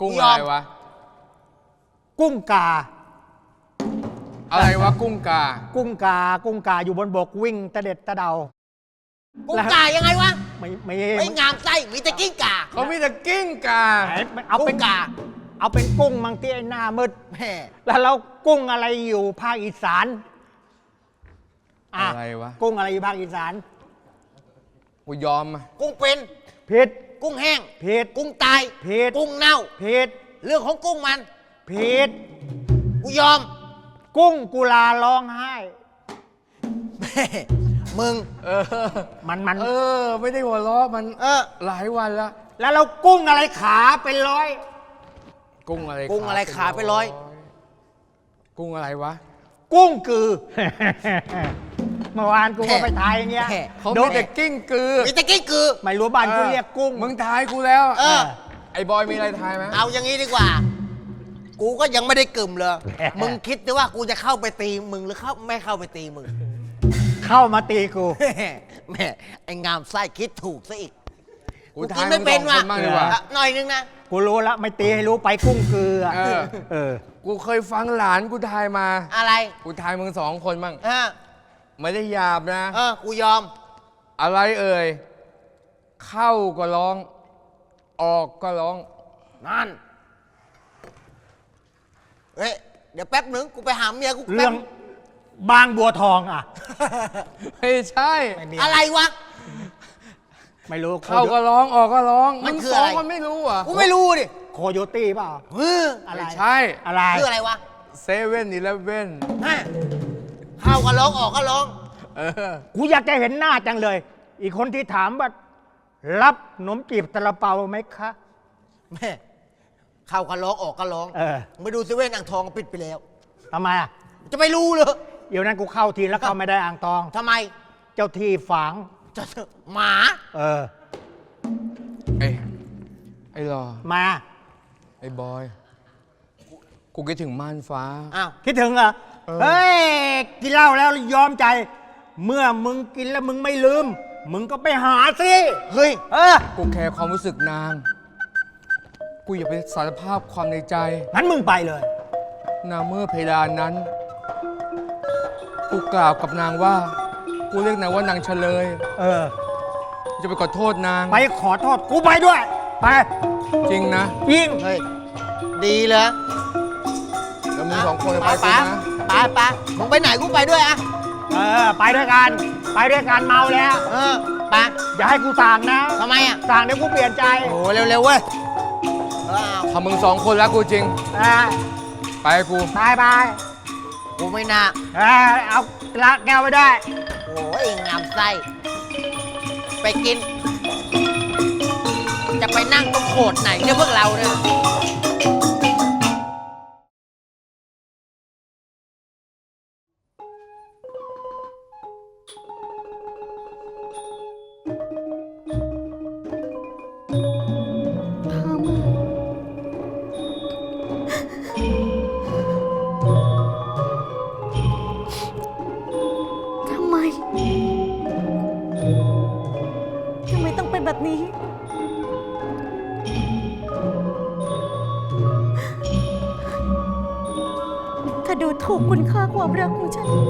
กุ้งยออะม ไรวะ กุ้งกา อะไรวะกุ้งกา กุ้งกา กุ้งกาอยู่บนบกวิ่งตะเด็ดตะเดา กุ้งก่ายังไงวะไม่ไม่ไม่งามไส้มีแต่กิ้งก่าเขามีแต่กิ้งกาเอาเป็นกุ้งกาเอาเป็นกุ้งมังที่ไอ้หน้ามืดแม่แล้วเรากุ้งอะไรอยู่ภาคอีสานอะอะไรวะ กุ้งอะไรอยู่ภาคอีสานกูยอมอะกุ้งเป็นผิด กุ้งแห้งผิดกุ้งตายผิด กุ้งเน่า ผิดเรื่องของกุ้งมันผิด กูยอม กุ้งกุลาร้องไห้แม่มึง เออ มันมันเออ ไม่ได้หัวเราะมันเออ หลายวันละแล้วเรากุ้งอะไรขาเป็นร้อย กุ้งอะไรกุ้งอะไรขาไปร้อย กุ้งอะไรวะ กุ้งกือ เมื่อวานกูก็ไปทายอย่างเงี้ยแหม่เขาโดมีนแต่กิ้งกือมีแต่กิ้งกือ ไม่รู้บ้านกูเรียกกุ้ง มึงทายกูแล้วเออ ไอ้บอยมีอะไรทายไหมเอาอย่างนี้ดีกว่า กูก็ยังไม่ได้กึ่มเลย มึงคิดดิว่ากูจะเข้าไปตีมึงหรือเข้าไม่เข้าไปตีมึง เข้ามาตีกู แม่ไอ้งามไส้คิดถูกซะอีกกูกูทากิยนมึไม่งเป็นสองคว่ะนบ้างดีกว่าอะหน่อยนึงนะ กูรู้แล้วไม่ตีให้รู้ไปกุ้งคืออะเออ เออ กูเคยฟังหลานกูทายมา อะไรกูทายมึงสองคนบ้างเออ ไม่ได้หยาบนะ เออกูยอม อะไรเอ่ย เข้าก็ร้อง ออกก็ร้อง นั่นเฮ้ยเดี๋ยวแป๊บหนึ่งกูไปหาเมียกูแป๊บเรื่องบางบัวทองอะ ไม่ใช่ ไม่มีอะไรวะ ไม่รู้เข้าก็ร้องออกก็ร้องมันมึงคือสออะงไรคนไม่รู้เหรอะกูไม่รู้ดิโคโยตี้เปล่าเฮ้ออะไร ไม่ใช่ อะไร คืออะไรวะเซเว่นอีเลฟเว่นฮะ เข้าก็ร้องออกก็ร้อง เออ กูอยากจะเห็นหน้าจังเลย อีกคนที่ถามว่า รับขนมจีบตะลาเปาไหมคะ แม่เข้าก็ร้องออกก็ร้องเออไม่ดูเซเว่นอ่างทองปิดไปแล้ว ทำไมอะจะไม่รู้เลยเดี๋ยวนั้นกูเข้าทีแล้วเข้าไม่ได้อ่างทอง ทำไมเจ้าที่ฝัง จะหมาเออ ไอ้ไอ้รอมา ไอ้บอย กูคิดถึงม่านฟ้า อ้าวคิดถึงเหรอ เออเฮ้ย กินเหล้าแล้วยอมใจ เมื่อมึงกินแล้วมึงไม่ลืม มึงก็ไปหาสิเฮ้ย เออกูแคร์ความรู้สึกนาง กูอย่าไปสารภาพความในใจ งั้นมึงไปเลย นาเมื่อเพดานนั้น กูกล่าวกับนางว่า กูเรียกนางว่านางเฉลย เออ จะไปขอโทษนาง ไปขอโทษกูไปด้วย ไปจริงนะ ยิง เฮ้ย ดีเลย แล้วมึงสองคนจะไปป๋ากูนะ ป๋าป๋ามึงไปไหนกูไปด้วยอะเออไปด้วยกัน ไปด้วยกันเมาแล้ว เออป๋าอย่าให้กูสั่งนะทำไมอะสั่งเดี๋ยวกูเปลี่ยนใจโอ้เร็วๆเว้ยเออเอาถ้ามึงสองคนรักกูจริง เออไปกูไปไปกูไม่น่าเออเอาละแก้วไปได้ โอ้ยงามไส้ไปกิน จะไปนั่งตรงโขดไหนเนี่ยพวกเราเนี่ย ถ้าดูถูกคุณค่าความรักของฉันฉัน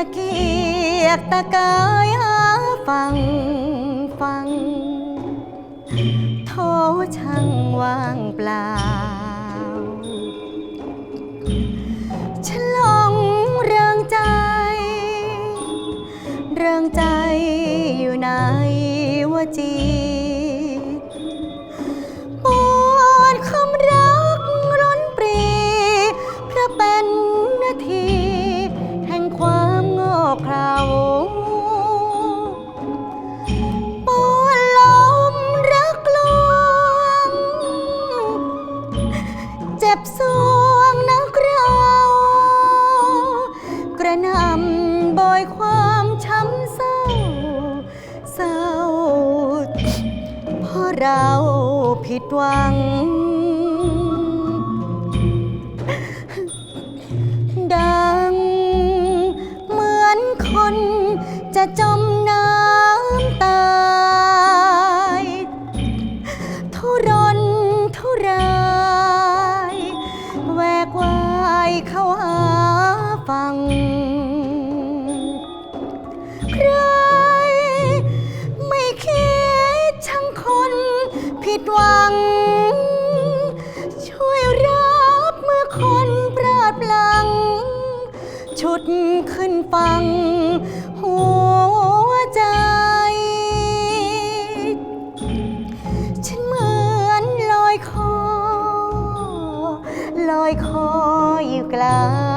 ะเกียกตะกายหาฟังฟังโทช่างว่างเปล่า ฉันหลงเริงใจ เริงใจอยู่ในวจี จ็บสวงนักเรา กระหนำบอยความช้ำเศร้า เศร้าเพราะเราผิดหวัง ดัง เหมือนคนจะจมน้ำตา ชุดขึ้นฟัง หัวใจ ฉันเหมือนลอยคอ ลอยคออยู่กลาง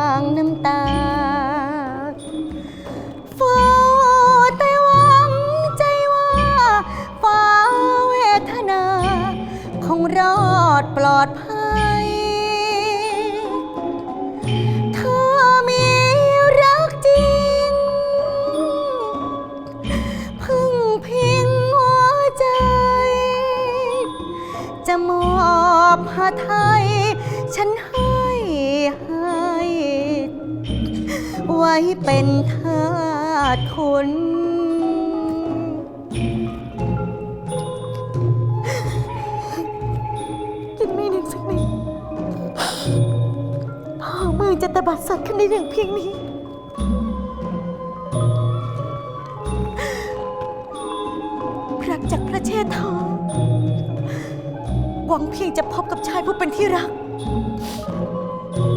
ไทย ฉันให้ให้ไว้เป็นทาสคุณกินไม่หนึ่งสักนิดพ่อมือจะตะบัดสัตว์ขึ้นได้อย่างเพียงนี้ วังเพียงจะพบกับชายผู้เป็นที่รัก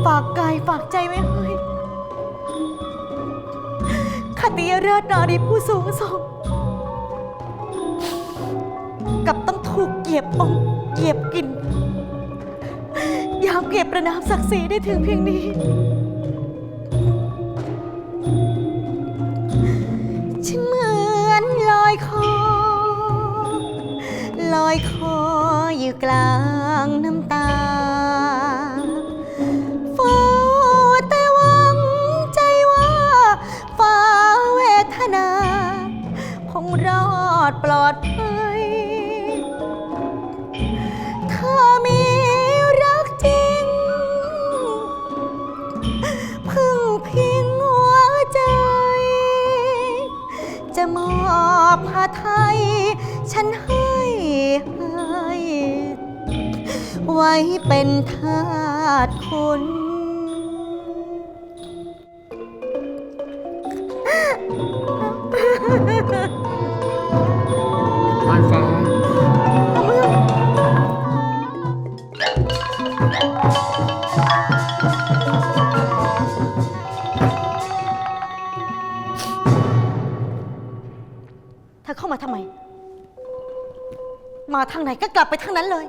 ฝากกายฝากใจไว้ให้คติยราชนารีผู้สูงส่งกับต้องถูกเหยียบอกเหยียบกิน ยามเก็บประนามศักดิ์ศรีได้ถึงเพียงนี้ ฉันเหมือนลอยคอ ลอยคอ อยู่กลางน้ำตาเฝ้าแต่หวังใจว่าฟ้าเวทนา คงรอดปลอดภัย เธอมีรักจริง พึ่งพิงหัวใจ จะมอบพระไทยฉันให้ ไว้เป็นทาสคุณม่านฟ้า เธอเข้ามาทำไม มาทางไหนก็กลับไปทางนั้นเลย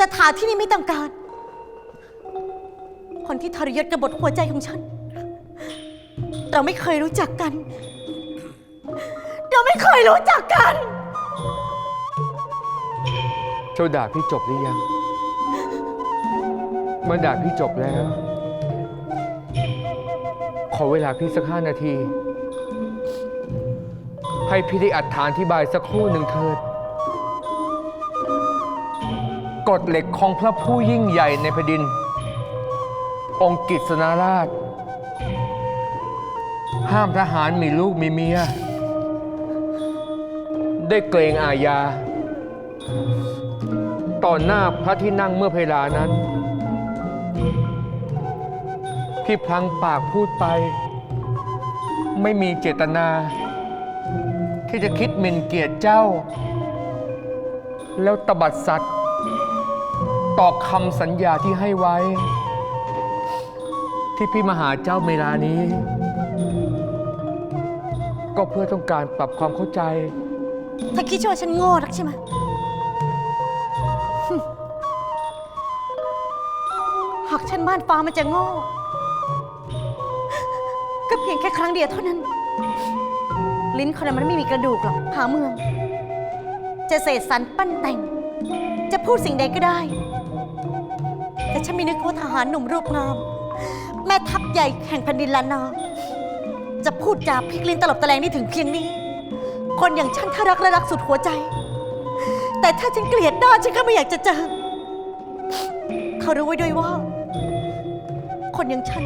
สถานที่นี้ไม่ต้องการ คนที่ทรยศกบฏหัวใจของฉัน เราไม่เคยรู้จักกัน เราไม่เคยรู้จักกัน เจ้าด่าพี่จบหรือยังเมื่อด่าพี่จบแล้ว ขอเวลาพี่สักห้านาที ให้พี่ได้อัดฐานที่บายสักครู่หนึ่งเถิด กฎเหล็กของพระผู้ยิ่งใหญ่ในแผ่นดิน องค์กิษณราช ห้ามทหารมีลูกมีเมีย ได้เกรงอาญา ต่อหน้าพระที่นั่งเมื่อเพลานั้นพี่พลังปากพูดไป ไม่มีเจตนา ที่จะคิดหมิ่นเกียรติเจ้า แล้วตบัดสัตว์ ต่อคำสัญญาที่ให้ไว้ ที่พี่มาหาเจ้าเวลานี้ ก็เพื่อต้องการปรับความเข้าใจเธอคิดว่าฉันโง่นักใช่ไหมหากฉันบ้านฟ้ามันจะโง่ ก็เพียงแค่ครั้งเดียวเท่านั้น ลิ้นคนนั้นมันไม่มีกระดูกหรอกผาเมือง จะเสกสรรปั้นแต่ง จะพูดสิ่งใดก็ได้ ฉันไม่นึกว่าทหารหนุ่มรูปงาม แม่ทัพใหญ่แห่งแผ่นดินล้านนาจะพูดจาพลิกลิ้นตลบตะแลงนี่ถึงเพียงนี้ คนอย่างฉันถ้ารักและรักสุดหัวใจ แต่ถ้าฉันเกลียดหน้าฉันก็ไม่อยากจะเจอเขารู้ไว้ด้วยว่า คนอย่างฉัน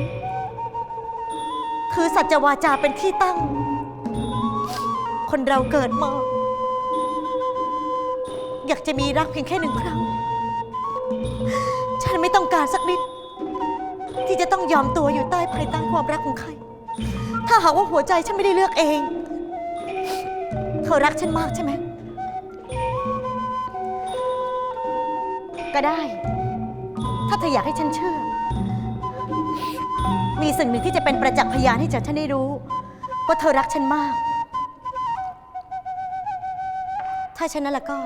คือสัจวาจาเป็นที่ตั้ง คนเราเกิดมา อยากจะมีรักเพียงแค่หนึ่งครั้ง ฉันไม่ต้องการสักนิด ที่จะต้องยอมตัวอยู่ใต้ภายใต้ความรักของใคร ถ้าหากว่าหัวใจฉันไม่ได้เลือกเอง เธอรักฉันมากใช่ไหม ก็ได้ ถ้าเธออยากให้ฉันเชื่อ มีสิ่งหนึ่งที่จะเป็นประจักษ์พยานให้จัดฉันได้รู้ ว่าเธอรักฉันมาก ถ้าฉันนั้นแล้วก็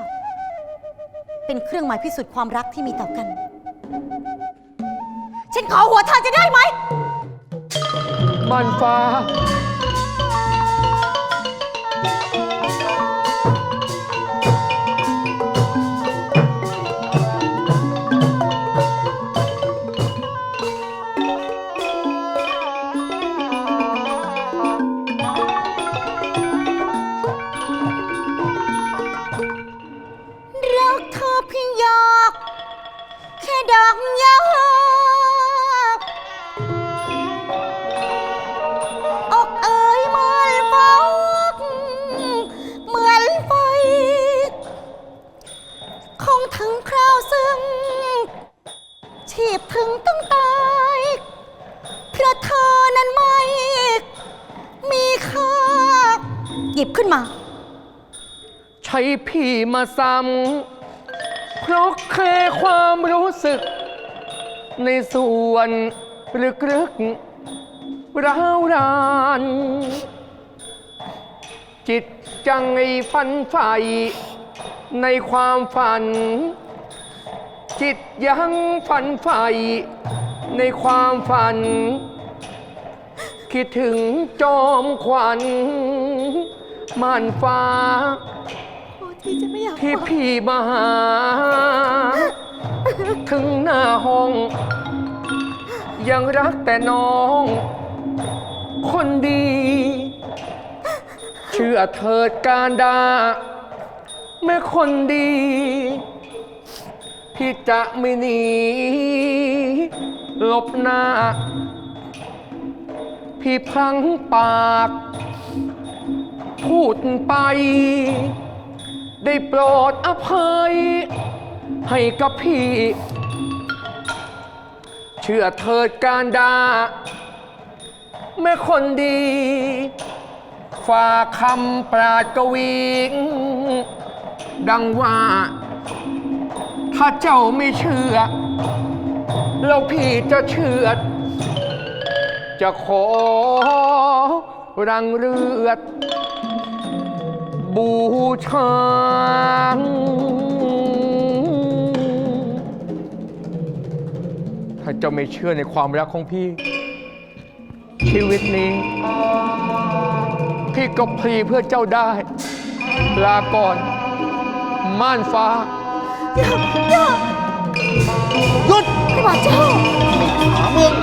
เป็นเครื่องหมายพิสูจน์ความรักที่มีต่อกัน ฉันขอหัวเธอจะได้ไหมม่านฟ้า บขึ้นมา ใช้พี่มาซ้ำเพราะแค่ความรู้สึก ในส่วนลึกๆร้าวราน จิตจังไอฟันไฟในความฝัน จิตยังฝันไฟในความฝัน คิดถึงจอมขวัญ ม่านฟ้า โอ้ที่จะไม่อยากที่ฟังพี่มาหา ถึงหน้าห้อง ยังรักแต่น้อง คนดี เชื่อเถิดการดาแม่คนดี พี่จะไม่หนีหลบหน้า พี่พลั้งปาก พูดไป ได้โปรดอภัย ให้กับพี่ เชื่อเถิดการดาแม่คนดี ฝากคำปราดกวีดังว่า ถ้าเจ้าไม่เชื่อ แล้วพี่จะเชื่อ จะขอ รังเลือดบูชาถ้าเจ้าไม่เชื่อในความรักของพี่ ชีวิตนี้ พี่ก็พลีเพื่อเจ้าได้ ลาก่อน ม่านฟ้า อย่าอย่าหยุดไม่ว่าเจ้าหาเมือง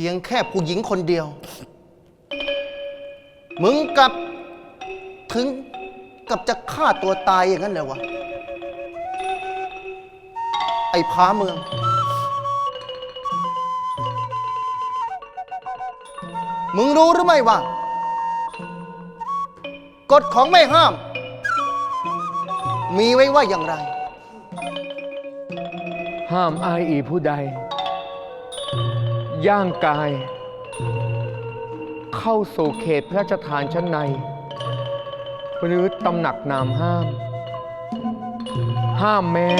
พียงแค่ผู้หญิงคนเดียว มึงกลับถึงกับจะฆ่าตัวตายอย่างนั้นเลยวะ ไอ้พาเมือง มึงรู้หรือไม่ว่า กฎของไม่ห้าม มีไว้ว่าอย่างไร ห้ามอายอีผู้ใด ย่างกาย เข้าสู่เขตพระราชทานชั้นใน หรือตำหนักนามห้าม ห้ามแม้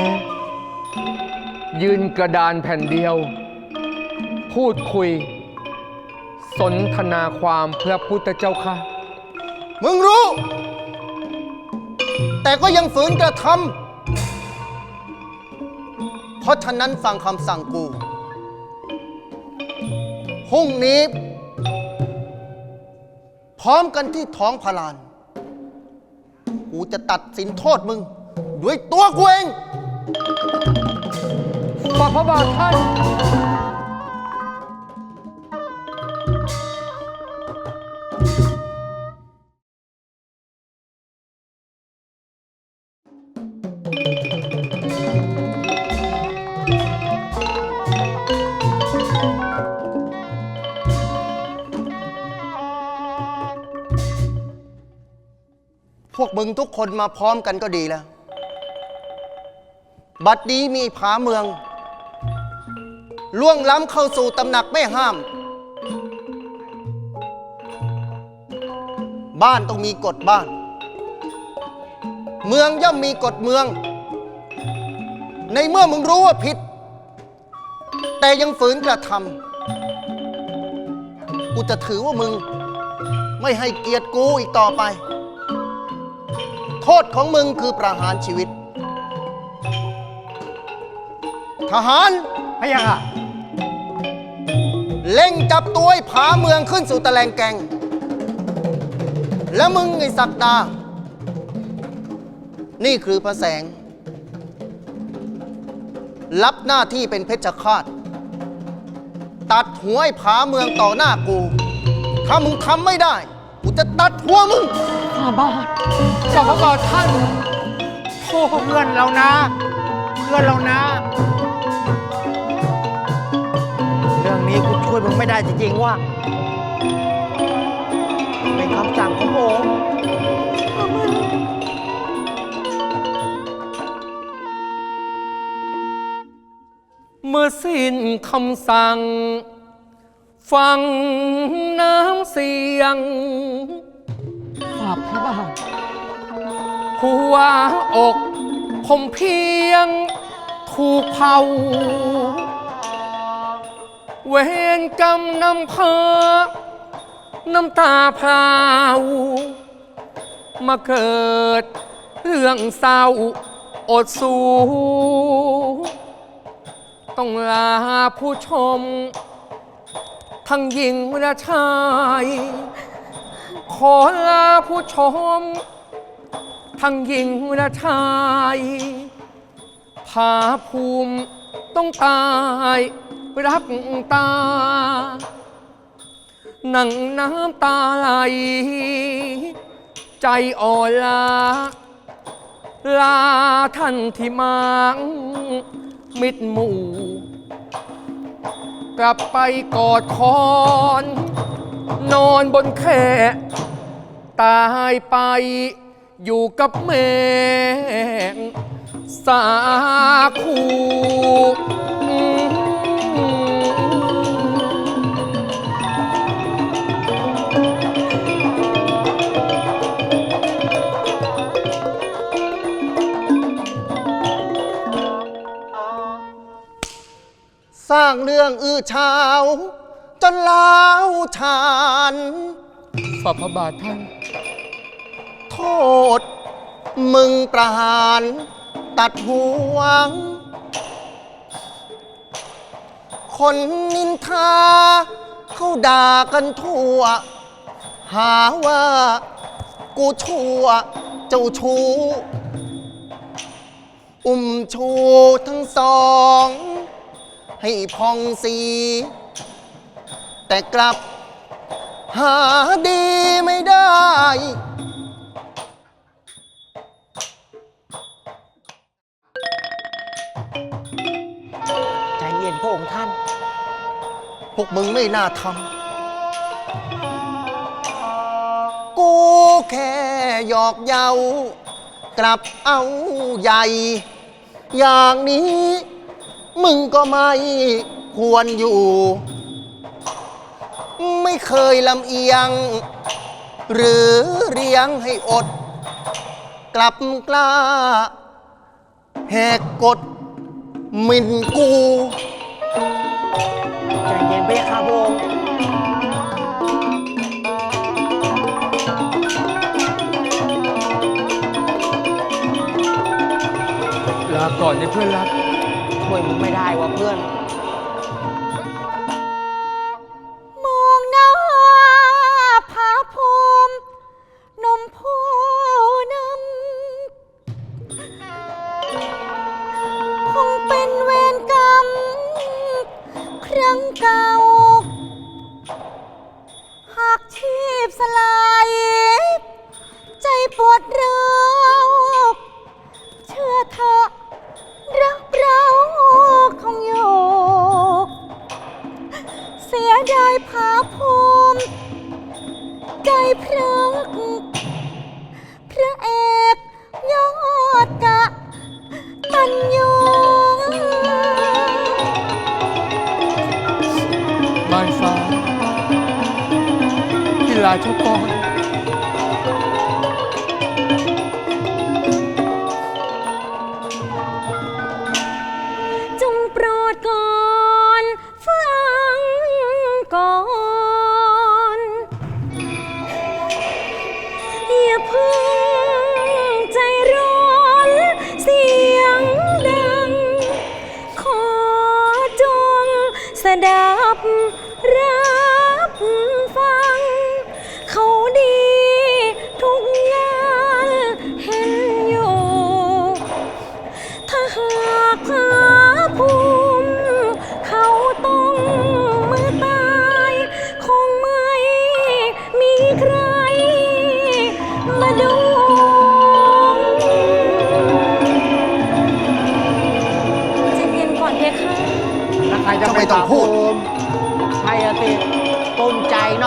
ยืนกระดานแผ่นเดียว พูดคุย สนทนาความเพื่อพุทธเจ้าค่ะ มึงรู้ แต่ก็ยังฝืนกระทำเพราะฉะนั้นฟังคำสั่งกู พรุ่งนี้ พร้อมกันที่ท้องพลาน กูจะตัดสินโทษมึง ด้วยตัวกูเองฝากพระบาทท่าน มึงทุกคนมาพร้อมกันก็ดีแล้ว บัดนี้มีผาเมือง ล่วงล้ำเข้าสู่ตำหนักไม่ห้าม บ้านต้องมีกฎบ้าน เมืองย่อมมีกฎเมือง ในเมื่อมึงรู้ว่าผิด แต่ยังฝืนกระทำกูจะถือว่ามึง ไม่ให้เกียรติกูอีกต่อไป ทษของมึงคือประหารชีวิต ทหารพะยะค่ะเล่งจับตัวไอ้ผาเมืองขึ้นสู่ตะแลงแกง แล้วมึงไอ้ศักดา นี่คือพระแสง รับหน้าที่เป็นเพชฌฆาต ตัดหัวไอ้ผาเมืองต่อหน้ากู ถ้ามึงทำไม่ได้ กูจะตัดหัวมึงฝ่าบาทฝ่าพระบาทท่านโทษเพื่อนเรานะ เพื่อนเรานะ เรื่องนี้กูช่วยมึงไม่ได้จริงๆว่า เป็นคำสั่งของพระองค์เมื่อสิ้นคำสั่ง ฟังน้ำเสียง ฝ่าพระบาทหัวอกผมเพียงถูกเผา เวรกรรมนำพาน้ำตาพราว มาเกิดเรื่องเศร้าอดสูต้องลาผู้ชม ทั้งหญิงและชาย ขอลาผู้ชม ทั้งหญิงและชายผาภูมิต้องตาย รักตานั่งน้ำตาไหล ใจอ่อนลา ลาท่านที่มังมิดหมู่ กลับไปกอดคอน นอนบนแคร่ตายไปอยู่กับแม่สาคูสร้างเรื่องอื้อเฉา จนล้าวชานฝ่าพระบาทท่าน โทษ มึงประหาร ตัดหัวง คนนินทาเขาด่ากันทั่ว หาว่ากูชั่ว เจ้าชู้อุ้มชูทั้งสอง ให้พองสี แต่กลับ หาดีไม่ได้ ใจเย็นพระองค์ท่าน พวกมึงไม่น่าทำ กูแค่หยอกเยากลับเอาใหญ่ อย่างนี้ มึงก็ไม่ควรอยู่ ไม่เคยลำเอียง หรือเรียงให้อด กลับกล้า แหกกฎหมินกู ใจเย็นพระยาค่ะพระองค์ลาก่อนนะเพื่อนรัก ช่วยมึงไม่ได้ว่ะเพื่อน รังเก่า หากชีพสลาย ใจปวดร้าวเชื่อเถอะรักเราคงอยู่เสียดายผาภูมิใจพรักพระเอกยอดกะตันยู กีฬาชกกร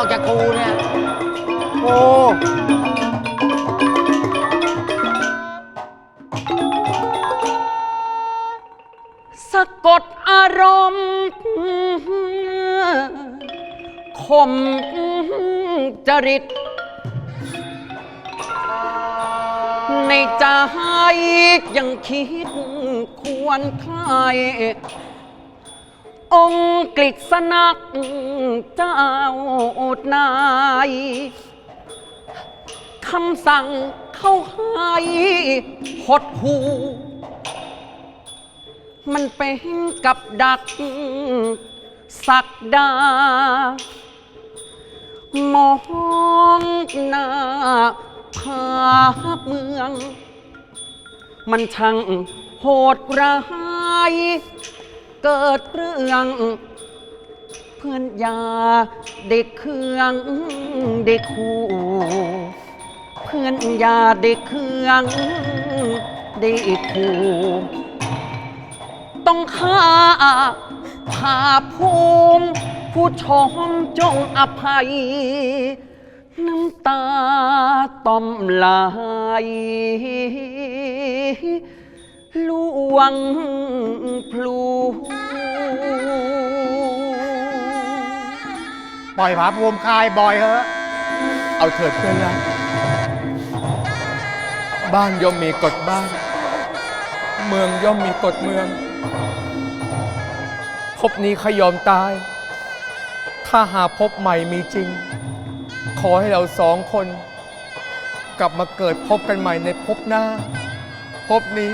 อกจากกูเนี่ยโอ้สะกดอารมณ์ข่มจริต ในใจยังคิดควรใคร องค์กฤษนักเจ้านายคำสั่งเข้าให้หดหู มันเป็นกับดักสักดา มองหน้าภาพเมือง มันช่างโหดร้าย เกิดเรื่อง เพื่อนยาเด็กเครื่องเด็กคู่เพื่อนยาเด็กเครื่องเด็กคู่ต้องฆ่าภาภูมิผู้ชมจงอภัย น้ำตาต้อมไหล ลวงพลู ปล่อยผาภูมิคายบอยเถอะเอาเถิดเพื่อนรักบ้านย่อมมีกฎบ้าน เมืองย่อมมีกฎเมืองพบนี้ขยอมตาย ถ้าหาพบใหม่มีจริง ขอให้เราสองคน กลับมาเกิดพบกันใหม่ในพบหน้า พบนี้